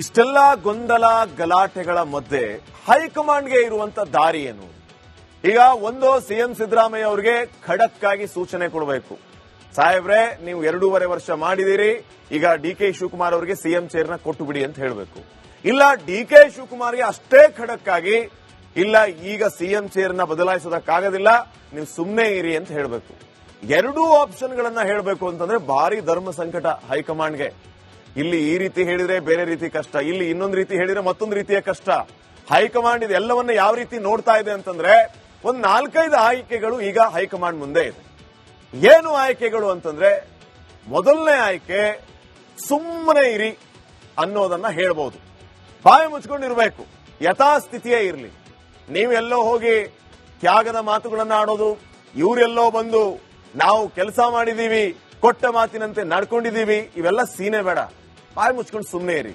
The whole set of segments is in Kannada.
ಇಷ್ಟೆಲ್ಲ ಗೊಂದಲ ಗಲಾಟೆಗಳ ಮಧ್ಯೆ ಹೈಕಮಾಂಡ್ಗೆ ಇರುವಂತ ದಾರಿ ಏನು? ಈಗ ಒಂದು ಸಿಎಂ ಸಿದ್ದರಾಮಯ್ಯ ಅವರಿಗೆ ಖಡಕ್ ಆಗಿ ಸೂಚನೆ ಕೊಡಬೇಕು. ಸಾಹೇಬ್ರೆ, ನೀವು ಎರಡೂವರೆ ವರ್ಷ ಮಾಡಿದಿರಿ ಈಗ ಡಿ ಕೆ ಶಿವಕುಮಾರ್ ಅವರಿಗೆ ಸಿಎಂ ಚೇರ್ನ ಕೊಟ್ಟು ಬಿಡಿ ಅಂತ ಹೇಳಬೇಕು. ಇಲ್ಲ, ಡಿ ಕೆ ಶಿವಕುಮಾರ್ಗೆ ಅಷ್ಟೇ ಖಡಕ್ ಇಲ್ಲ, ಈಗ ಸಿಎಂ ಚೇರ್ನ ಬದಲಾಯಿಸೋದಕ್ಕಾಗೋದಿಲ್ಲ, ನೀವು ಸುಮ್ಮನೆ ಇರಿ ಅಂತ ಹೇಳಬೇಕು. ಎರಡೂ ಆಪ್ಷನ್ಗಳನ್ನ ಹೇಳಬೇಕು ಅಂತಂದ್ರೆ ಭಾರಿ ಧರ್ಮ ಸಂಕಟ ಹೈಕಮಾಂಡ್ಗೆ. ಇಲ್ಲಿ ಈ ರೀತಿ ಹೇಳಿದ್ರೆ ಬೇರೆ ರೀತಿ ಕಷ್ಟ, ಇಲ್ಲಿ ಇನ್ನೊಂದು ರೀತಿ ಹೇಳಿದ್ರೆ ಮತ್ತೊಂದು ರೀತಿಯ ಕಷ್ಟ. ಹೈಕಮಾಂಡ್ ಇದೆಲ್ಲವನ್ನ ಯಾವ ರೀತಿ ನೋಡ್ತಾ ಇದೆ ಅಂತಂದ್ರೆ, ಒಂದ್ ನಾಲ್ಕೈದು ಆಯ್ಕೆಗಳು ಈಗ ಹೈಕಮಾಂಡ್ ಮುಂದೆ ಇದೆ. ಏನು ಆಯ್ಕೆಗಳು ಅಂತಂದ್ರೆ, ಮೊದಲನೇ ಆಯ್ಕೆ ಸುಮ್ಮನೆ ಇರಿ ಅನ್ನೋದನ್ನ ಹೇಳ್ಬೋದು. ಬಾಯಿ ಮುಚ್ಕೊಂಡಿರ್ಬೇಕು. ಯಥಾಸ್ಥಿತಿಯೇ ಇರಲಿ. ನೀವೆಲ್ಲೋ ಹೋಗಿ ತ್ಯಾಗದ ಮಾತುಗಳನ್ನ ಆಡೋದು, ಇವರೆಲ್ಲೋ ಬಂದು ನಾವು ಕೆಲಸ ಮಾಡಿದೀವಿ, ಕೊಟ್ಟ ಮಾತಿನಂತೆ ನಡ್ಕೊಂಡಿದ್ದೀವಿ ಇವೆಲ್ಲ ಸೀನೆ ಬೇಡ. ಬಾಯಿ ಮುಚ್ಕೊಂಡು ಸುಮ್ಮನೆ ಇರಿ.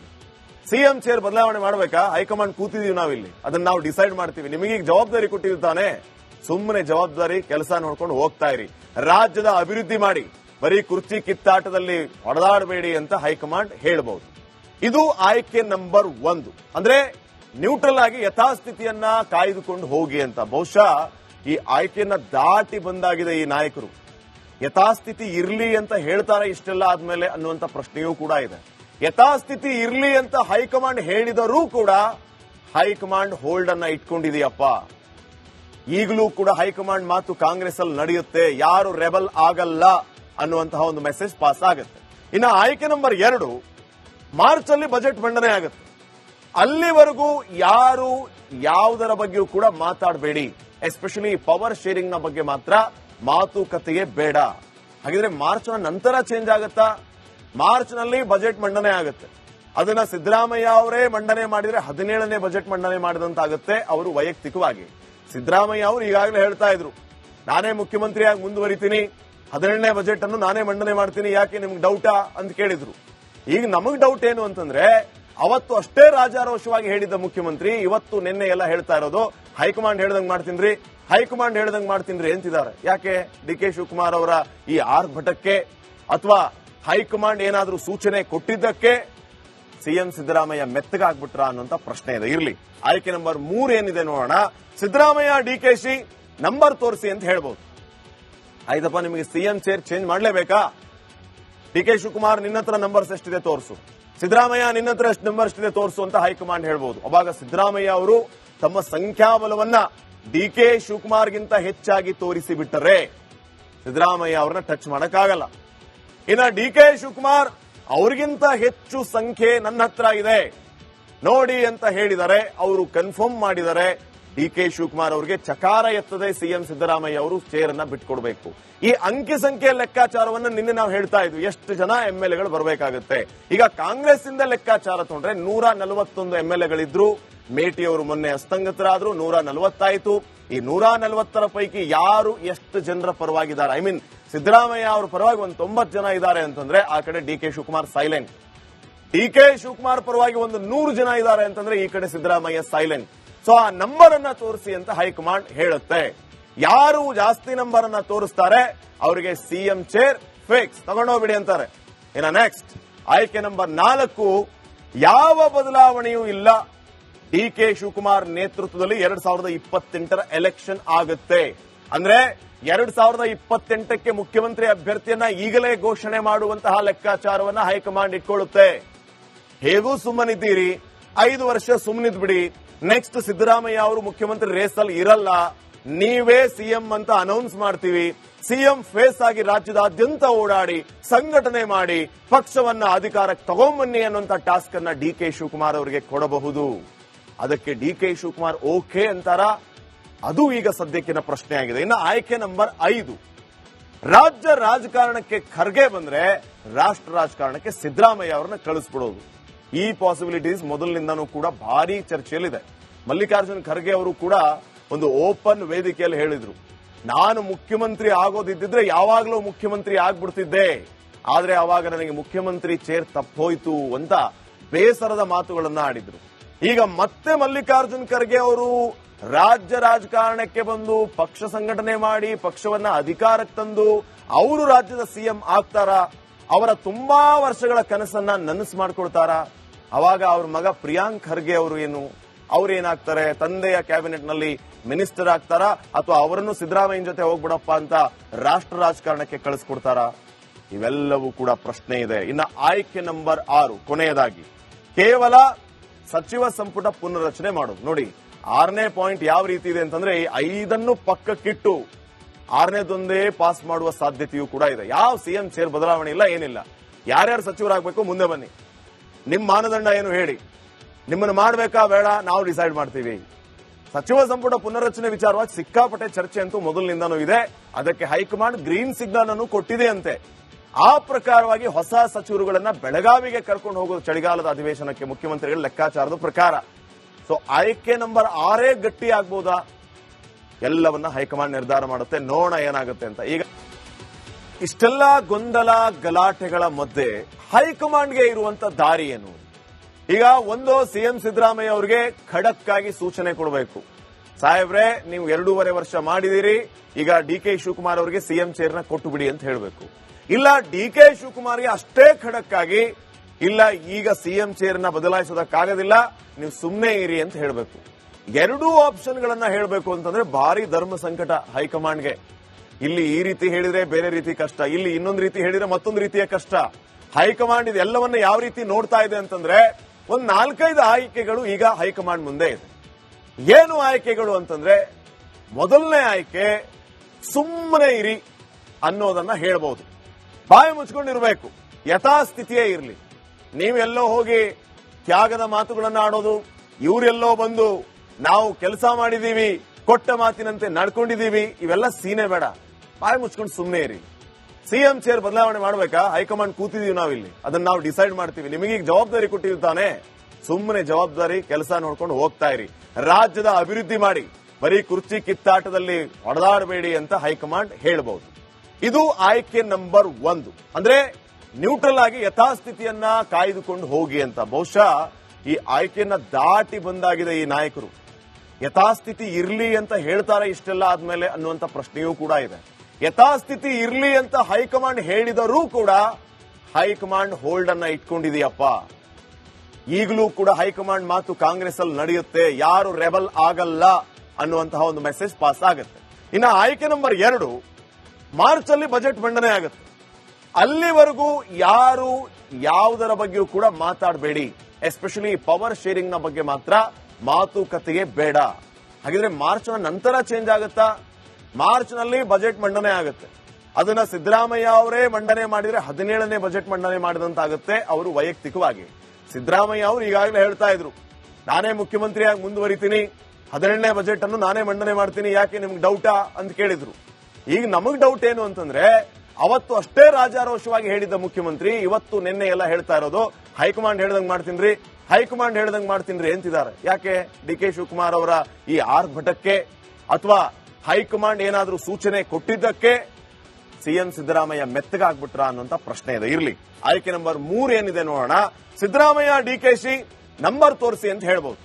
ಸಿಎಂ ಚೇರ್ ಬದಲಾವಣೆ ಮಾಡಬೇಕಾ? ಹೈಕಮಾಂಡ್ ಕೂತಿದೀವಿ ನಾವಿಲ್ಲಿ. ಅದನ್ನ ನಾವು ಡಿಸೈಡ್ ಮಾಡ್ತೀವಿ. ನಿಮಗೆ ಜವಾಬ್ದಾರಿ ಕೊಟ್ಟಿದ್ದು ತಾನೆ? ಸುಮ್ಮನೆ ಜವಾಬ್ದಾರಿ ಕೆಲಸ ನೋಡ್ಕೊಂಡು ಹೋಗ್ತಾ ಇರಿ. ರಾಜ್ಯದ ಅಭಿವೃದ್ಧಿ ಮಾಡಿ. ಬರೀ ಕುರ್ಚಿ ಕಿತ್ತಾಟದಲ್ಲಿ ಹೊಡೆದಾಡಬೇಡಿ ಅಂತ ಹೈಕಮಾಂಡ್ ಹೇಳಬಹುದು ಇದು ಆಯ್ಕೆ ನಂಬರ್ ಒಂದು. ಅಂದ್ರೆ ನ್ಯೂಟ್ರಲ್ ಆಗಿ ಯಥಾಸ್ಥಿತಿಯನ್ನ ಕಾಯ್ದುಕೊಂಡು ಹೋಗಿ ಅಂತ. ಬಹುಶಃ ಈ ಆಯ್ಕೆಯನ್ನ ದಾಟಿ ಬಂದಾಗಿದೆ ಈ ನಾಯಕರು. ಯಥಾಸ್ಥಿತಿ ಇರಲಿ ಅಂತ ಹೇಳ್ತಾರೆ ಇಷ್ಟೆಲ್ಲ ಆದ್ಮೇಲೆ ಅನ್ನುವಂತ ಪ್ರಶ್ನೆಯೂ ಕೂಡ ಇದೆ. ಯಥಾಸ್ಥಿತಿ ಇರಲಿ ಅಂತ ಹೈಕಮಾಂಡ್ ಹೇಳಿದರೂ ಕೂಡ ಹೈಕಮಾಂಡ್ ಹೋಲ್ಡ್ ಅನ್ನ ಇಟ್ಕೊಂಡಿದೆಯಪ್ಪ. ಈಗಲೂ ಕೂಡ ಹೈಕಮಾಂಡ್ ಮಾತು ಕಾಂಗ್ರೆಸ್ ಅಲ್ಲಿ ನಡೆಯುತ್ತೆ, ಯಾರು ರೆಬಲ್ ಆಗಲ್ಲ ಅನ್ನುವಂತಹ ಒಂದು ಮೆಸೇಜ್ ಪಾಸ್ ಆಗುತ್ತೆ. ಇನ್ನು ಆಯ್ಕೆ ನಂಬರ್ ಎರಡು ಮಾರ್ಚ್ ಅಲ್ಲಿ ಬಜೆಟ್ ಮಂಡನೆ ಆಗುತ್ತೆ. ಅಲ್ಲಿವರೆಗೂ ಯಾರು ಯಾವುದರ ಬಗ್ಗೆಯೂ ಕೂಡ ಮಾತಾಡಬೇಡಿ. ಎಸ್ಪೆಷಲಿ ಪವರ್ ಶೇರಿಂಗ್ನ ಬಗ್ಗೆ ಮಾತ್ರ ಮಾತುಕತೆಯೇ ಬೇಡ. ಹಾಗಿದ್ರೆ ಮಾರ್ಚ್ ನಂತರ ಚೇಂಜ್ ಆಗುತ್ತಾ? ಮಾರ್ಚ್ನಲ್ಲಿ ಬಜೆಟ್ ಮಂಡನೆ ಆಗುತ್ತೆ. ಅದನ್ನ ಸಿದ್ದರಾಮಯ್ಯ ಅವರೇ ಮಂಡನೆ ಮಾಡಿದ್ರೆ ಹದಿನೇಳನೇ ಬಜೆಟ್ ಮಂಡನೆ ಮಾಡಿದಂತಾಗುತ್ತೆ ಅವರು ವೈಯಕ್ತಿಕವಾಗಿ. ಸಿದ್ದರಾಮಯ್ಯ ಅವರು ಈಗಾಗಲೇ ಹೇಳ್ತಾ ಇದ್ರು, ನಾನೇ ಮುಖ್ಯಮಂತ್ರಿಯಾಗಿ ಮುಂದುವರಿತೀನಿ, ಹದಿನೇಳನೇ ಬಜೆಟ್ ಅನ್ನು ನಾನೇ ಮಂಡನೆ ಮಾಡ್ತೀನಿ, ಯಾಕೆ ನಿಮ್ಗೆ ಡೌಟಾ ಅಂತ ಕೇಳಿದ್ರು. ಈಗ ನಮಗ್ ಡೌಟ್ ಏನು ಅಂತಂದ್ರೆ, ಅವತ್ತು ಅಷ್ಟೇ ರಾಜಾರೋಷವಾಗಿ ಹೇಳಿದ್ದ ಮುಖ್ಯಮಂತ್ರಿ ಇವತ್ತು ನಿನ್ನೆ ಎಲ್ಲ ಹೇಳ್ತಾ ಇರೋದು, ಹೈಕಮಾಂಡ್ ಹೇಳ್ದಂಗ್ ಮಾಡ್ತೀನ್ರಿ, ಹೈಕಮಾಂಡ್ ಹೇಳ್ದಂಗ್ ಮಾಡ್ತೀನಿ ಅಂತಿದ್ದಾರೆ. ಯಾಕೆ? ಡಿ ಕೆ ಶಿವಕುಮಾರ್ ಅವರ ಈ ಆರ್ಭಟಕ್ಕೆ, ಅಥವಾ ಹೈಕಮಾಂಡ್ ಏನಾದರೂ ಸೂಚನೆ ಕೊಟ್ಟಿದ್ದಕ್ಕೆ ಸಿಎಂ ಸಿದ್ದರಾಮಯ್ಯ ಮೆತ್ತಗಾಗ್ಬಿಟ್ರ ಅನ್ನುವಂತ ಪ್ರಶ್ನೆ ಇದೆ. ಇರಲಿ, ಆಯ್ಕೆ ನಂಬರ್ ಮೂರ್ ಏನಿದೆ ನೋಡೋಣ. Siddaramaiah, D K C number ತೋರಿಸಿ ಅಂತ ಹೇಳ್ಬೋದು. ಆಯ್ತಪ್ಪ, ನಿಮಗೆ ಸಿಎಂ ಚೇರ್ ಚೇಂಜ್ ಮಾಡಲೇಬೇಕಾ? ಡಿ ಕೆ ಶಿವಕುಮಾರ್, ನಿನ್ನ ಹತ್ರ ನಂಬರ್ಸ್ ಎಷ್ಟಿದೆ ತೋರಿಸು. ಸಿದ್ದರಾಮಯ್ಯ, ನಿನ್ನ ಹತ್ರ ಎಷ್ಟು ನಂಬರ್ ಎಷ್ಟಿದೆ ತೋರಿಸು ಅಂತ ಹೈಕಮಾಂಡ್ ಹೇಳ್ಬೋದು. ಅವಾಗ ಸಿದ್ದರಾಮಯ್ಯ ಅವರು ತಮ್ಮ ಸಂಖ್ಯಾಬಲವನ್ನ ಡಿ ಕೆ ಶಿವಕುಮಾರ್ಗಿಂತ ಹೆಚ್ಚಾಗಿ ತೋರಿಸಿ ಬಿಟ್ಟರೆ ಸಿದ್ದರಾಮಯ್ಯ ಅವ್ರನ್ನ ಟಚ್ ಮಾಡಕ್ಕಾಗಲ್ಲ. ಇನ್ನ ಡಿ ಕೆ ಶಿವಕುಮಾರ್ ಅವ್ರಿಗಿಂತ ಹೆಚ್ಚು ಸಂಖ್ಯೆ ನನ್ನ ಹತ್ರ ಇದೆ. ನೋಡಿ ಅಂತ ಹೇಳಿದರೆ, ಅವರು ಕನ್ಫರ್ಮ್ ಮಾಡಿದರೆ ಡಿ ಕೆ ಶಿವಕುಮಾರ್ ಅವರಿಗೆ ಚಕಾರ ಎತ್ತದೆ ಸಿಎಂ ಸಿದ್ದರಾಮಯ್ಯ ಅವರು ಚೇರ್ ಅನ್ನ ಬಿಟ್ಕೊಡ್ಬೇಕು. ಈ ಅಂಕಿ ಸಂಖ್ಯೆ ಲೆಕ್ಕಾಚಾರವನ್ನು ನಿನ್ನೆ ನಾವು ಹೇಳ್ತಾ ಇದ್ವಿ. ಎಷ್ಟು ಜನ ಎಂ ಎಲ್ ಎಗಳು ಬರಬೇಕಾಗುತ್ತೆ. ಈಗ ಕಾಂಗ್ರೆಸ್ ಇಂದ ಲೆಕ್ಕಾಚಾರ ತೊಂದ್ರೆ ನೂರ ನಲವತ್ತೊಂದು ಎಂ ಎಲ್ ಎಗಳಿದ್ರು. ಮೇಟಿ ಅವರು ಮೊನ್ನೆ ಹಸ್ತಂಗತರಾದ್ರು ನೂರ ನಲವತ್ತಾಯ್ತು. ಈ ನೂರ ನಲವತ್ತರ ಪೈಕಿ ಯಾರು ಎಷ್ಟು ಜನರ ಪರವಾಗಿದ್ದಾರೆ? ಐ ಮೀನ್ ಸಿದ್ದರಾಮಯ್ಯ ಅವ್ರ ಪರವಾಗಿ ಒಂದು ತೊಂಬತ್ತು ಜನ ಇದ್ದಾರೆ ಅಂತಂದ್ರೆ ಆ ಕಡೆ D K Shivakumar silent D K Shivakumar ಪರವಾಗಿ ಒಂದು ನೂರು ಜನ ಇದ್ದಾರೆ ಅಂತಂದ್ರೆ ಈ ಕಡೆ ಸಿದ್ದರಾಮಯ್ಯ ಸೈಲೆಂಟ್ ಸೊ ಆ ನಂಬರ್ ಅನ್ನ ತೋರಿಸಿ ಅಂತ ಹೈಕಮಾಂಡ್ ಹೇಳುತ್ತೆ. ಯಾರು ಜಾಸ್ತಿ ನಂಬರ್ ಅನ್ನ ತೋರಿಸ್ತಾರೆ? ಅವರಿಗೆ ಸಿಎಂ ಚೇರ್ ಫಿಕ್ಸ್ ತಗೊಂಡೋಗ್ಬಿಡಿ ಅಂತಾರೆ. ಇನ್ನ ನೆಕ್ಸ್ಟ್ ಆಯ್ಕೆ ನಂಬರ್ ನಾಲ್ಕು, ಯಾವ ಬದಲಾವಣೆಯೂ ಇಲ್ಲ. ಡಿ ಕೆ ಶಿವಕುಮಾರ್ ನೇತೃತ್ವದಲ್ಲಿ ಎರಡ್ ಸಾವಿರದ ಇಪ್ಪತ್ತೆಂಟರ ಎಲೆಕ್ಷನ್ ಆಗುತ್ತೆ. ಅಂದ್ರೆ ಎರಡ್ ಸಾವಿರದ ಇಪ್ಪತ್ತೆಂಟಕ್ಕೆ ಮುಖ್ಯಮಂತ್ರಿ ಅಭ್ಯರ್ಥಿಯನ್ನ ಈಗಲೇ ಘೋಷಣೆ ಮಾಡುವಂತಹ ಲೆಕ್ಕಾಚಾರವನ್ನ ಹೈಕಮಾಂಡ್ ಇಟ್ಕೊಳ್ಳುತ್ತೆ. ಹೇಗೂ ಸುಮ್ಮನಿದ್ದೀರಿ? ಐದು ವರ್ಷ ಸುಮ್ಮನಿದ್ ಬಿಡಿ ನೆಕ್ಸ್ಟ್ ಸಿದ್ದರಾಮಯ್ಯ ಅವರು ಮುಖ್ಯಮಂತ್ರಿ ರೇಸ್ ಅಲ್ಲಿ ಇರಲ್ಲ. ನೀವೇ ಸಿಎಂ ಅಂತ ಅನೌನ್ಸ್ ಮಾಡ್ತೀವಿ. ಸಿಎಂ ಫೇಸ್ ಆಗಿ ರಾಜ್ಯದಾದ್ಯಂತ ಓಡಾಡಿ, ಸಂಘಟನೆ ಮಾಡಿ, ಪಕ್ಷವನ್ನ ಅಧಿಕಾರಕ್ಕೆ ತಗೊಂಬನ್ನಿ ಅನ್ನುವಂತ ಟಾಸ್ಕ್ ಅನ್ನ ಡಿ ಕೆ ಶಿವಕುಮಾರ್ ಅವರಿಗೆ ಕೊಡಬಹುದು. ಅದಕ್ಕೆ ಡಿ ಕೆ ಶಿವಕುಮಾರ್ ಓಕೆ ಅಂತಾರ? ಅದು ಈಗ ಸದ್ಯಕ್ಕಿನ ಪ್ರಶ್ನೆ ಆಗಿದೆ ಇನ್ನು ಆಯ್ಕೆ ನಂಬರ್ ಐದು. ರಾಜ್ಯ ರಾಜಕಾರಣಕ್ಕೆ ಖರ್ಗೆ ಬಂದ್ರೆ ರಾಷ್ಟ್ರ ರಾಜಕಾರಣಕ್ಕೆ ಸಿದ್ದರಾಮಯ್ಯ ಅವರನ್ನ ಕಳಿಸ್ಬಿಡೋದು. ಈ ಪಾಸಿಬಿಲಿಟೀಸ್ ಮೊದಲಿನಿಂದನೂ ಕೂಡ ಭಾರಿ ಚರ್ಚೆಯಲ್ಲಿದೆ. ಮಲ್ಲಿಕಾರ್ಜುನ್ ಖರ್ಗೆ ಅವರು ಕೂಡ ಒಂದು ಓಪನ್ ವೇದಿಕೆಯಲ್ಲಿ ಹೇಳಿದ್ರು. ನಾನು ಮುಖ್ಯಮಂತ್ರಿ ಆಗೋದಿದ್ದಿದ್ರೆ ಯಾವಾಗಲೂ ಮುಖ್ಯಮಂತ್ರಿ ಆಗ್ಬಿಡ್ತಿದ್ದೆ. ಆದ್ರೆ ಅವಾಗ ನನಗೆ ಮುಖ್ಯಮಂತ್ರಿ ಚೇರ್ ತಪ್ಪೋಯ್ತು ಅಂತ ಬೇಸರದ ಮಾತುಗಳನ್ನ ಆಡಿದ್ರು. ಈಗ ಮತ್ತೆ ಮಲ್ಲಿಕಾರ್ಜುನ್ ಖರ್ಗೆ ಅವರು ರಾಜ್ಯ ರಾಜಕಾರಣಕ್ಕೆ ಬಂದು ಪಕ್ಷ ಸಂಘಟನೆ ಮಾಡಿ ಪಕ್ಷವನ್ನ ಅಧಿಕಾರಕ್ಕೆ ತಂದು ಅವರು ರಾಜ್ಯದ ಸಿಎಂ ಆಗ್ತಾರ? ಅವರ ತುಂಬಾ ವರ್ಷಗಳ ಕನಸನ್ನ ನನಸು ಮಾಡ್ಕೊಳ್ತಾರ? ಅವಾಗ ಅವ್ರ ಮಗ ಪ್ರಿಯಾಂಕ್ ಖರ್ಗೆ ಅವರು ಏನು? ಅವ್ರು ಏನಾಗ್ತಾರೆ? ತಂದೆಯ ಕ್ಯಾಬಿನೆಟ್ನಲ್ಲಿ ಮಿನಿಸ್ಟರ್ ಆಗ್ತಾರ? ಅಥವಾ ಅವರನ್ನು ಸಿದ್ದರಾಮಯ್ಯನ ಜೊತೆ ಹೋಗ್ಬಿಡಪ್ಪ ಅಂತ ರಾಷ್ಟ್ರ ರಾಜಕಾರಣಕ್ಕೆ ಕಳಿಸ್ಕೊಡ್ತಾರ? ಇವೆಲ್ಲವೂ ಕೂಡ ಪ್ರಶ್ನೆ ಇದೆ. ಇನ್ನ ಆಯ್ಕೆ ನಂಬರ್ ಆರು, ಕೊನೆಯದಾಗಿ. ಕೇವಲ ಸಚಿವ ಸಂಪುಟ ಪುನರ್ರಚನೆ ಮಾಡೋದು. ನೋಡಿ ಆರನೇ ಪಾಯಿಂಟ್ ಯಾವ ರೀತಿ ಇದೆ ಅಂತಂದ್ರೆ ಈ ಐದನ್ನು ಪಕ್ಕಕ್ಕಿಟ್ಟು ಆರನೇದೊಂದೇ ಪಾಸ್ ಮಾಡುವ ಸಾಧ್ಯತೆಯೂ ಕೂಡ ಇದೆ. ಯಾವ ಸಿಎಂ ಸೇರ್ ಬದಲಾವಣೆ ಇಲ್ಲ, ಏನಿಲ್ಲ. ಯಾರ್ಯಾರು ಸಚಿವರಾಗಬೇಕು, ಮುಂದೆ ಬನ್ನಿ. ನಿಮ್ ಮಾನದಂಡ ಏನು ಹೇಳಿ? ನಿಮ್ಮನ್ನು ಮಾಡಬೇಕಾ ಬೇಡ, ನಾವು ಡಿಸೈಡ್ ಮಾಡ್ತೀವಿ. ಸಚಿವ ಸಂಪುಟ ಪುನರ್ರಚನೆ ವಿಚಾರವಾಗಿ ಸಿಕ್ಕಾಪಟ್ಟೆ ಚರ್ಚೆ ಅಂತೂ ಮೊದಲಿನಿಂದನೂ ಇದೆ. ಅದಕ್ಕೆ ಹೈಕಮಾಂಡ್ ಗ್ರೀನ್ ಸಿಗ್ನಲ್ ಅನ್ನು ಕೊಟ್ಟಿದೆ ಅಂತೆ ಆ ಪ್ರಕಾರವಾಗಿ ಹೊಸ ಸಚಿವರುಗಳನ್ನ ಬೆಳಗಾವಿಗೆ ಕರ್ಕೊಂಡು ಹೋಗುವ ಚಳಿಗಾಲದ ಅಧಿವೇಶನಕ್ಕೆ ಮುಖ್ಯಮಂತ್ರಿಗಳು ಲೆಕ್ಕಾಚಾರದ ಪ್ರಕಾರ. ಸೊ ಆಯ್ಕೆ ನಂಬರ್ ಆರೇ ಗಟ್ಟಿ ಆಗ್ಬೋದಾ? ಎಲ್ಲವನ್ನ ಹೈಕಮಾಂಡ್ ನಿರ್ಧಾರ ಮಾಡುತ್ತೆ. ನೋಡೋಣ ಏನಾಗುತ್ತೆ ಅಂತ. ಈಗ ಇಷ್ಟೆಲ್ಲ ಗೊಂದಲ, ಗಲಾಟೆಗಳ ಮಧ್ಯೆ ಹೈಕಮಾಂಡ್ಗೆ ಇರುವಂತ ದಾರಿ ಏನು? ಈಗ ಒಂದು ಸಿಎಂ ಸಿದ್ದರಾಮಯ್ಯ ಅವರಿಗೆ ಖಡಕ್ ಆಗಿ ಸೂಚನೆ ಕೊಡಬೇಕು. ಸಾಹೇಬ್ರೆ, ನೀವು ಎರಡೂವರೆ ವರ್ಷ ಮಾಡಿದಿರಿ ಈಗ ಡಿ ಕೆ ಶಿವಕುಮಾರ್ ಅವರಿಗೆ ಸಿಎಂ ಚೇರ್ನ ಕೊಟ್ಟು ಬಿಡಿ ಅಂತ ಹೇಳಬೇಕು. ಇಲ್ಲ, ಡಿ ಕೆ ಶಿವಕುಮಾರ್ಗೆ ಅಷ್ಟೇ ಖಡಕ್ ಆಗಿ ಇಲ್ಲ, ಈಗ ಸಿಎಂ ಚೇರ್ನ ಬದಲಾಯಿಸೋದಕ್ಕಾಗೋದಿಲ್ಲ ನೀವು ಸುಮ್ಮನೆ ಇರಿ ಅಂತ ಹೇಳಬೇಕು. ಎರಡೂ ಆಪ್ಷನ್ಗಳನ್ನ ಹೇಳಬೇಕು ಅಂತಂದ್ರೆ ಭಾರಿ ಧರ್ಮ ಸಂಕಟ ಹೈಕಮಾಂಡ್ಗೆ. ಇಲ್ಲಿ ಈ ರೀತಿ ಹೇಳಿದ್ರೆ ಬೇರೆ ರೀತಿ ಕಷ್ಟ, ಇಲ್ಲಿ ಇನ್ನೊಂದು ರೀತಿ ಹೇಳಿದ್ರೆ ಮತ್ತೊಂದು ರೀತಿಯ ಕಷ್ಟ. ಹೈಕಮಾಂಡ್ ಇದೆಲ್ಲವನ್ನ ಯಾವ ರೀತಿ ನೋಡ್ತಾ ಇದೆ ಅಂತಂದ್ರೆ ಒಂದ್ ನಾಲ್ಕೈದು ಆಯ್ಕೆಗಳು ಈಗ ಹೈಕಮಾಂಡ್ ಮುಂದೆ ಇದೆ. ಏನು ಆಯ್ಕೆಗಳು ಅಂತಂದ್ರೆ ಮೊದಲನೇ ಆಯ್ಕೆ ಸುಮ್ಮನೆ ಇರಿ ಅನ್ನೋದನ್ನ ಹೇಳ್ಬೋದು. ಬಾಯಿ ಮುಚ್ಕೊಂಡಿರಬೇಕು. ಯಥಾಸ್ಥಿತಿಯೇ ಇರಲಿ. ನೀವೆಲ್ಲೋ ಹೋಗಿ ತ್ಯಾಗದ ಮಾತುಗಳನ್ನ ಆಡೋದು, ಇವರೆಲ್ಲೋ ಬಂದು ನಾವು ಕೆಲಸ ಮಾಡಿದೀವಿ, ಕೊಟ್ಟ ಮಾತಿನಂತೆ ನಡ್ಕೊಂಡಿದೀವಿ, ಇವೆಲ್ಲ ಸೀನೆ ಬೇಡ. ಬಾಯಿ ಮುಚ್ಕೊಂಡು ಸುಮ್ಮನೆ ಇರಿ. ಸಿಎಂ ಚೇರ್ ಬದಲಾವಣೆ ಮಾಡ್ಬೇಕಾ? ಹೈಕಮಾಂಡ್ ಕೂತಿದೀವಿ ನಾವಿಲ್ಲಿ. ಅದನ್ನ ನಾವು ಡಿಸೈಡ್ ಮಾಡ್ತೀವಿ. ನಿಮಗೆ ಈಗ ಜವಾಬ್ದಾರಿ ಕೊಟ್ಟಿದ್ದು ತಾನೆ? ಸುಮ್ಮನೆ ಜವಾಬ್ದಾರಿ, ಕೆಲಸ ನೋಡ್ಕೊಂಡು ಹೋಗ್ತಾ ಇರಿ. ರಾಜ್ಯದ ಅಭಿವೃದ್ಧಿ ಮಾಡಿ. ಬರೀ ಕುರ್ಚಿ ಕಿತ್ತಾಟದಲ್ಲಿ ಹೊಡೆದಾಡಬೇಡಿ ಅಂತ ಹೈಕಮಾಂಡ್ ಹೇಳಬಹುದು ಇದು ಆಯ್ಕೆ ನಂಬರ್ ಒಂದು. ಅಂದ್ರೆ ನ್ಯೂಟ್ರಲ್ ಆಗಿ ಯಥಾಸ್ಥಿತಿಯನ್ನ ಕಾಯ್ದುಕೊಂಡು ಹೋಗಿ ಅಂತ. ಬಹುಶಃ ಈ ಆಯ್ಕೆಯನ್ನ ದಾಟಿ ಬಂದಾಗಿದೆ ಈ ನಾಯಕರು. ಯಥಾಸ್ಥಿತಿ ಇರ್ಲಿ ಅಂತ ಹೇಳ್ತಾರೆ ಇಷ್ಟೆಲ್ಲ ಆದ್ಮೇಲೆ ಅನ್ನುವಂತ ಪ್ರಶ್ನೆಯೂ ಕೂಡ ಇದೆ. ಯಥಾಸ್ಥಿತಿ ಇರ್ಲಿ ಅಂತ ಹೈಕಮಾಂಡ್ ಹೇಳಿದರೂ ಕೂಡ ಹೈಕಮಾಂಡ್ ಹೋಲ್ಡ್ ಅನ್ನ ಇಟ್ಕೊಂಡಿದೆಯಪ್ಪ. ಈಗಲೂ ಕೂಡ ಹೈಕಮಾಂಡ್ ಮಾತು ಕಾಂಗ್ರೆಸ್ ಅಲ್ಲಿ ನಡೆಯುತ್ತೆ, ಯಾರು ರೆಬಲ್ ಆಗಲ್ಲ ಅನ್ನುವಂತಹ ಒಂದು ಮೆಸೇಜ್ ಪಾಸ್ ಆಗುತ್ತೆ. ಇನ್ನು ಆಯ್ಕೆ ನಂಬರ್ ಎರಡು ಮಾರ್ಚ್ ಅಲ್ಲಿ ಬಜೆಟ್ ಮಂಡನೆ ಆಗುತ್ತೆ. ಅಲ್ಲಿವರೆಗೂ ಯಾರು ಯಾವುದರ ಬಗ್ಗೆಯೂ ಕೂಡ ಮಾತಾಡಬೇಡಿ. ಎಸ್ಪೆಷಲಿ ಪವರ್ ಶೇರಿಂಗ್ನ ಬಗ್ಗೆ ಮಾತ್ರ ಮಾತುಕತೆಗೆ ಬೇಡ. ಹಾಗಿದ್ರೆ ಮಾರ್ಚ್ನ ನಂತರ ಚೇಂಜ್ ಆಗುತ್ತಾ? ಮಾರ್ಚ್ನಲ್ಲಿ ಬಜೆಟ್ ಮಂಡನೆ ಆಗುತ್ತೆ. ಅದನ್ನ ಸಿದ್ದರಾಮಯ್ಯ ಅವರೇ ಮಂಡನೆ ಮಾಡಿದ್ರೆ ಹದಿನೇಳನೇ ಬಜೆಟ್ ಮಂಡನೆ ಮಾಡಿದಂತಾಗುತ್ತೆ ಅವರು ವೈಯಕ್ತಿಕವಾಗಿ. ಸಿದ್ದರಾಮಯ್ಯ ಅವರು ಈಗಾಗಲೇ ಹೇಳ್ತಾ ಇದ್ರು, ನಾನೇ ಮುಖ್ಯಮಂತ್ರಿಯಾಗಿ ಮುಂದುವರಿತೀನಿ ಹದಿನೇಳನೇ ಬಜೆಟ್ ಅನ್ನು ನಾನೇ ಮಂಡನೆ ಮಾಡ್ತೀನಿ, ಯಾಕೆ ನಿಮ್ಗೆ ಡೌಟಾ ಅಂತ ಕೇಳಿದ್ರು. ಈಗ ನಮಗ್ ಡೌಟ್ ಏನು ಅಂತಂದ್ರೆ ಅವತ್ತು ಅಷ್ಟೇ ರಾಜಾರೋಷವಾಗಿ ಹೇಳಿದ್ದ ಮುಖ್ಯಮಂತ್ರಿ, ಇವತ್ತು ನಿನ್ನೆ ಎಲ್ಲ ಹೇಳ್ತಾ ಇರೋದು, ಹೈಕಮಾಂಡ್ ಹೇಳ್ದಂಗ್ ಮಾಡ್ತೀನಿ ಹೈಕಮಾಂಡ್ ಹೇಳ್ದಂಗ್ ರೀ ಅಂತಿದ್ದಾರೆ. ಯಾಕೆ? ಡಿ ಕೆ ಶಿವಕುಮಾರ್ ಅವರ ಈ ಆರ್ಭಟಕ್ಕೆ ಅಥವಾ ಹೈಕಮಾಂಡ್ ಏನಾದರೂ ಸೂಚನೆ ಕೊಟ್ಟಿದ್ದಕ್ಕೆ ಸಿಎಂ ಸಿದ್ದರಾಮಯ್ಯ ಮೆತ್ತಗಾಗ್ಬಿಟ್ರ ಅನ್ನುವಂತ ಪ್ರಶ್ನೆ ಇದೆ. ಇರ್ಲಿ. ಆಯ್ಕೆ ನಂಬರ್ ಮೂರ್ ಏನಿದೆ ನೋಡೋಣ. Siddaramaiah, D K C number ತೋರಿಸಿ ಅಂತ ಹೇಳ್ಬೋದು.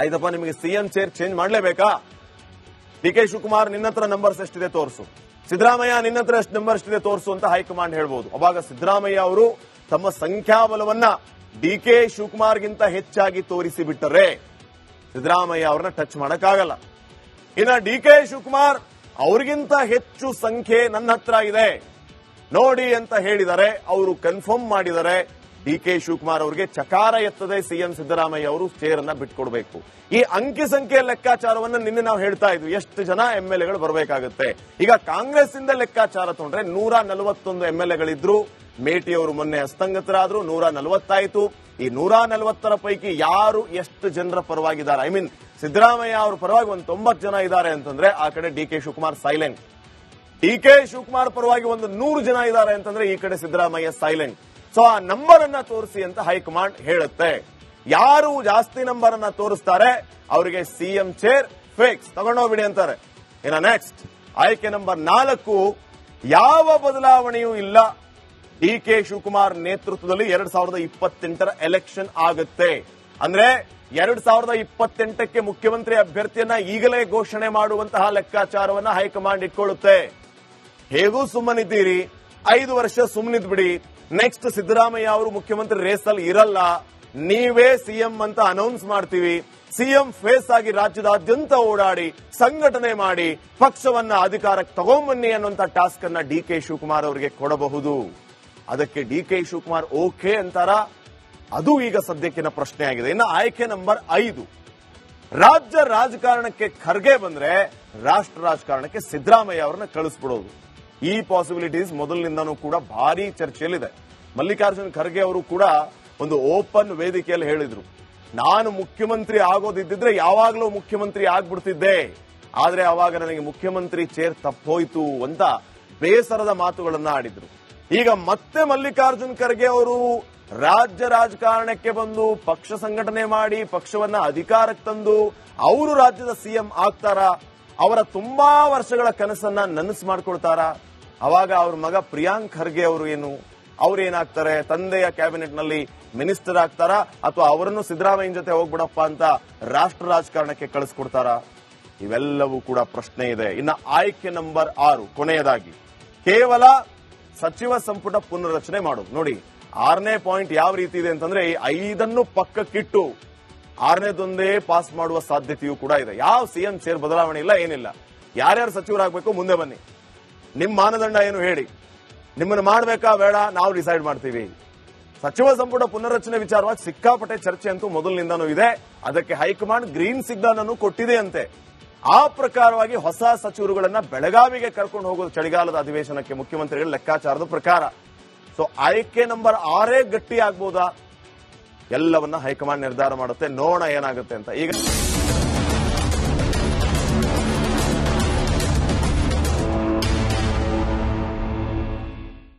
ಆಯ್ತಪ್ಪ, ನಿಮಗೆ ಸಿಎಂ ಚೇರ್ ಚೇಂಜ್ ಮಾಡಲೇಬೇಕಾ? ಡಿ ಕೆ ಶಿವಕುಮಾರ್ ನಿನ್ನತ್ರ ನಂಬರ್ಸ್ ಎಷ್ಟಿದೆ ತೋರಿಸು. ಸಿದ್ದರಾಮಯ್ಯ ನಿನ್ನ ಹತ್ರ ಎಷ್ಟು ನಂಬರ್ ತೋರಿಸು ಅಂತ ಹೈಕಮಾಂಡ್ ಹೇಳ್ಬೋದು. ಅವಾಗ ಸಿದ್ದರಾಮಯ್ಯ ಅವರು ತಮ್ಮ ಸಂಖ್ಯಾಬಲವನ್ನ ಡಿ ಕೆ ಶಿವಕುಮಾರ್ಗಿಂತ ಹೆಚ್ಚಾಗಿ ತೋರಿಸಿ ಬಿಟ್ಟರೆ ಸಿದ್ದರಾಮಯ್ಯ ಅವ್ರನ್ನ ಟಚ್ ಮಾಡಕ್ಕಾಗಲ್ಲ. ಇನ್ನ ಡಿ ಕೆ ಶಿವಕುಮಾರ್ ಅವ್ರಿಗಿಂತ ಹೆಚ್ಚು ಸಂಖ್ಯೆ ನನ್ನ ಹತ್ರ ಇದೆ. ನೋಡಿ ಅಂತ ಹೇಳಿದರೆ, ಅವರು ಕನ್ಫರ್ಮ್ ಮಾಡಿದರೆ ಡಿ ಕೆ ಶಿವಕುಮಾರ್ ಅವರಿಗೆ ಚಕಾರ ಎತ್ತದೆ ಸಿಎಂ ಸಿದ್ದರಾಮಯ್ಯ ಅವರು ಚೇರ್ ಅನ್ನ ಬಿಟ್ಕೊಡ್ಬೇಕು. ಈ ಅಂಕಿ ಸಂಖ್ಯೆ ಲೆಕ್ಕಾಚಾರವನ್ನ ನಿನ್ನೆ ನಾವು ಹೇಳ್ತಾ ಇದ್ವಿ. ಎಷ್ಟು ಜನ ಎಂ ಎಲ್ ಎಗಳು ಬರಬೇಕಾಗುತ್ತೆ? ಈಗ ಕಾಂಗ್ರೆಸ್ ಇಂದ ಲೆಕ್ಕಾಚಾರ ತಗೊಂಡ್ರೆ ನೂರ ನಲವತ್ತೊಂದು ಎಂ ಎಲ್ ಎಗಳಿದ್ರು. ಮೇಟಿ ಅವರು ಮೊನ್ನೆ ಹಸ್ತಂಗತರಾದ್ರು ನೂರ ನಲವತ್ತಾಯ್ತು. ಈ ನೂರ ನಲವತ್ತರ ಪೈಕಿ ಯಾರು ಎಷ್ಟು ಜನರ ಪರವಾಗಿದ್ದಾರೆ? ಐ ಮೀನ್ ಸಿದ್ದರಾಮಯ್ಯ ಅವ್ರ ಪರವಾಗಿ ಒಂದು ತೊಂಬತ್ತು ಜನ ಇದ್ದಾರೆ ಅಂತಂದ್ರೆ ಆ ಕಡೆ D K Shivakumar silent D K Shivakumar ಪರವಾಗಿ ಒಂದು ನೂರು ಜನ ಇದ್ದಾರೆ ಅಂತಂದ್ರೆ ಈ ಕಡೆ ಸಿದ್ದರಾಮಯ್ಯ ಸೈಲೆಂಟ್ ಸೊ ಆ ನಂಬರ್ ಅನ್ನ ತೋರಿಸಿ ಅಂತ ಹೈಕಮಾಂಡ್ ಹೇಳುತ್ತೆ. ಯಾರು ಜಾಸ್ತಿ ನಂಬರ್ ಅನ್ನ ತೋರಿಸ್ತಾರೆ, ಅವರಿಗೆ ಸಿಎಂ ಚೇರ್ ಫಿಕ್ಸ್ ತಗೊಂಡೋಗ್ಬಿಡಿ ಅಂತಾರೆ. ಇನ್ನ ನೆಕ್ಸ್ಟ್ ಆಯ್ಕೆ ನಂಬರ್ ನಾಲ್ಕು, ಯಾವ ಬದಲಾವಣೆಯೂ ಇಲ್ಲ. ಡಿ ಕೆ ಶಿವಕುಮಾರ್ ನೇತೃತ್ವದಲ್ಲಿ ಎರಡ್ ಸಾವಿರದ ಇಪ್ಪತ್ತೆಂಟರ ಎಲೆಕ್ಷನ್ ಆಗುತ್ತೆ. ಅಂದ್ರೆ ಎರಡ್ ಸಾವಿರದ ಇಪ್ಪತ್ತೆಂಟಕ್ಕೆ ಮುಖ್ಯಮಂತ್ರಿ ಅಭ್ಯರ್ಥಿಯನ್ನ ಈಗಲೇ ಘೋಷಣೆ ಮಾಡುವಂತಹ ಲೆಕ್ಕಾಚಾರವನ್ನ ಹೈಕಮಾಂಡ್ ಇಟ್ಕೊಳ್ಳುತ್ತೆ. ಹೇಗೂ ಸುಮ್ಮನಿದ್ದೀರಿ? ಐದು ವರ್ಷ ಸುಮ್ಮನಿದ್ ಬಿಡಿ ನೆಕ್ಸ್ಟ್ ಸಿದ್ದರಾಮಯ್ಯ ಅವರು ಮುಖ್ಯಮಂತ್ರಿ ರೇಸ್ ಅಲ್ಲಿ ಇರಲ್ಲ. ನೀವೇ ಸಿಎಂ ಅಂತ ಅನೌನ್ಸ್ ಮಾಡ್ತೀವಿ. ಸಿಎಂ ಫೇಸ್ ಆಗಿ ರಾಜ್ಯದಾದ್ಯಂತ ಓಡಾಡಿ, ಸಂಘಟನೆ ಮಾಡಿ, ಪಕ್ಷವನ್ನ ಅಧಿಕಾರಕ್ಕೆ ತಗೊಂಬನ್ನಿ ಅನ್ನುವಂತ ಟಾಸ್ಕ್ ಅನ್ನ ಡಿ ಕೆ ಶಿವಕುಮಾರ್ ಅವರಿಗೆ ಕೊಡಬಹುದು. ಅದಕ್ಕೆ ಡಿ ಕೆ ಶಿವಕುಮಾರ್ ಓಕೆ ಅಂತಾರ. ಅದು ಈಗ ಸದ್ಯಕ್ಕಿನ ಪ್ರಶ್ನೆ ಆಗಿದೆ ಇನ್ನು ಆಯ್ಕೆ ನಂಬರ್ ಐದು. ರಾಜ್ಯ ರಾಜಕಾರಣಕ್ಕೆ ಖರ್ಗೆ ಬಂದ್ರೆ, ರಾಷ್ಟ್ರ ರಾಜಕಾರಣಕ್ಕೆ ಸಿದ್ದರಾಮಯ್ಯ ಅವರನ್ನ ಕಳಿಸ್ಬಿಡೋದು. ಈ ಪಾಸಿಬಿಲಿಟೀಸ್ ಮೊದಲಿನಿಂದನೂ ಕೂಡ ಭಾರಿ ಚರ್ಚೆಯಲ್ಲಿದೆ. ಮಲ್ಲಿಕಾರ್ಜುನ್ ಖರ್ಗೆ ಅವರು ಕೂಡ ಒಂದು ಓಪನ್ ವೇದಿಕೆಯಲ್ಲಿ ಹೇಳಿದ್ರು. ನಾನು ಮುಖ್ಯಮಂತ್ರಿ ಆಗೋದಿದ್ದಿದ್ರೆ ಯಾವಾಗಲೂ ಮುಖ್ಯಮಂತ್ರಿ ಆಗ್ಬಿಡ್ತಿದ್ದೆ. ಆದ್ರೆ ಅವಾಗ ನನಗೆ ಮುಖ್ಯಮಂತ್ರಿ ಚೇರ್ ತಪ್ಪೋಯ್ತು ಅಂತ ಬೇಸರದ ಮಾತುಗಳನ್ನ ಆಡಿದ್ರು. ಈಗ ಮತ್ತೆ ಮಲ್ಲಿಕಾರ್ಜುನ್ ಖರ್ಗೆ ಅವರು ರಾಜ್ಯ ರಾಜಕಾರಣಕ್ಕೆ ಬಂದು ಪಕ್ಷ ಸಂಘಟನೆ ಮಾಡಿ, ಪಕ್ಷವನ್ನ ಅಧಿಕಾರಕ್ಕೆ ತಂದು ಅವರು ರಾಜ್ಯದ ಸಿಎಂ ಆಗ್ತಾರಾ? ಅವರ ತುಂಬಾ ವರ್ಷಗಳ ಕನಸನ್ನ ನನಸು ಮಾಡ್ಕೊಳ್ತಾರ? ಅವಾಗ ಅವ್ರ ಮಗ ಪ್ರಿಯಾಂಕ್ ಖರ್ಗೆ ಅವರು ಏನು, ಅವ್ರು ಏನಾಗ್ತಾರೆ? ತಂದೆಯ ಕ್ಯಾಬಿನೆಟ್ನಲ್ಲಿ ಮಿನಿಸ್ಟರ್ ಆಗ್ತಾರಾ? ಅಥವಾ ಅವರನ್ನು ಸಿದ್ದರಾಮಯ್ಯ ಜೊತೆ ಹೋಗ್ಬಿಡಪ್ಪ ಅಂತ ರಾಷ್ಟ್ರ ರಾಜಕಾರಣಕ್ಕೆ ಕಳಿಸ್ಕೊಡ್ತಾರಾ? ಇವೆಲ್ಲವೂ ಕೂಡ ಪ್ರಶ್ನೆ ಇದೆ. ಇನ್ನ ಆಯ್ಕೆ ನಂಬರ್ ಆರು, ಕೊನೆಯದಾಗಿ. ಕೇವಲ ಸಚಿವ ಸಂಪುಟ ಪುನರ್ರಚನೆ ಮಾಡೋದು ನೋಡಿ, ಆರನೇ ಪಾಯಿಂಟ್ ಯಾವ ರೀತಿ ಇದೆ ಅಂತಂದ್ರೆ ಈ ಐದನ್ನು ಪಕ್ಕಕ್ಕಿಟ್ಟು ಆರನೇದೊಂದೇ ಪಾಸ್ ಮಾಡುವ ಸಾಧ್ಯತೆಯೂ ಕೂಡ ಇದೆ. ಯಾವ ಸಿಎಂ ಸೇರ್ ಬದಲಾವಣೆ ಇಲ್ಲ, ಏನಿಲ್ಲ. ಯಾರ್ಯಾರು ಸಚಿವರಾಗಬೇಕು, ಮುಂದೆ ಬನ್ನಿ. ನಿಮ್ ಮಾನದಂಡ ಏನು ಹೇಳಿ? ನಿಮ್ಮನ್ನು ಮಾಡಬೇಕಾ ಬೇಡ, ನಾವು ಡಿಸೈಡ್ ಮಾಡ್ತೀವಿ. ಸಚಿವ ಸಂಪುಟ ಪುನರ್ರಚನೆ ವಿಚಾರವಾಗಿ ಸಿಕ್ಕಾಪಟ್ಟೆ ಚರ್ಚೆ ಅಂತೂ ಮೊದಲಿನಿಂದನೂ ಇದೆ. ಅದಕ್ಕೆ ಹೈಕಮಾಂಡ್ ಗ್ರೀನ್ ಸಿಗ್ನಲ್ ಅನ್ನು ಕೊಟ್ಟಿದೆ ಅಂತೆ. ಆ ಪ್ರಕಾರವಾಗಿ ಹೊಸ ಸಚಿವರುಗಳನ್ನ ಬೆಳಗಾವಿಗೆ ಕರ್ಕೊಂಡು ಹೋಗೋದು ಚಳಿಗಾಲದ ಅಧಿವೇಶನಕ್ಕೆ ಮುಖ್ಯಮಂತ್ರಿಗಳ ಲೆಕ್ಕಾಚಾರದ ಪ್ರಕಾರ. ಸೊ ಆಯ್ಕೆ ನಂಬರ್ ಆರೇ ಗಟ್ಟಿ ಆಗ್ಬೋದಾ ಎಲ್ಲವನ್ನ ಹೈಕಮಾಂಡ್ ನಿರ್ಧಾರ ಮಾಡುತ್ತೆ. ನೋಡೋಣ ಏನಾಗುತ್ತೆ ಅಂತ. ಈಗ